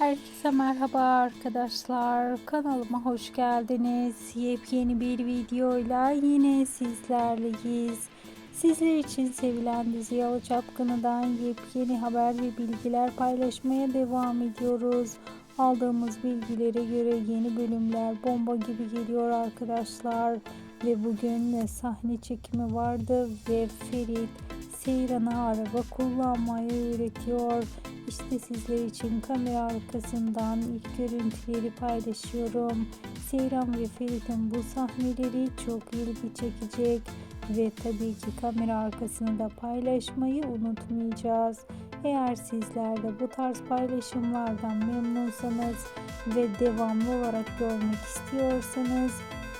Herkese merhaba arkadaşlar. Kanalıma hoş geldiniz. Yepyeni bir videoyla yine sizlerleyiz. Sizler için sevilen dizi Yalı Çapkını'dan yepyeni haber ve bilgiler paylaşmaya devam ediyoruz. Aldığımız bilgilere göre yeni bölümler bomba gibi geliyor arkadaşlar. Ve bugün sahne çekimi vardı ve Ferit Seyran'a araba kullanmayı öğretiyor. İşte sizler için kamera arkasından ilk görüntüleri paylaşıyorum. Seyran ve Ferit'in bu sahneleri çok ilgi çekecek ve tabii ki kamera arkasını da paylaşmayı unutmayacağız. Eğer sizler de bu tarz paylaşımlardan memnunsanız ve devamlı olarak görmek istiyorsanız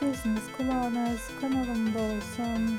gözünüz kulağınız kanalımda olsun.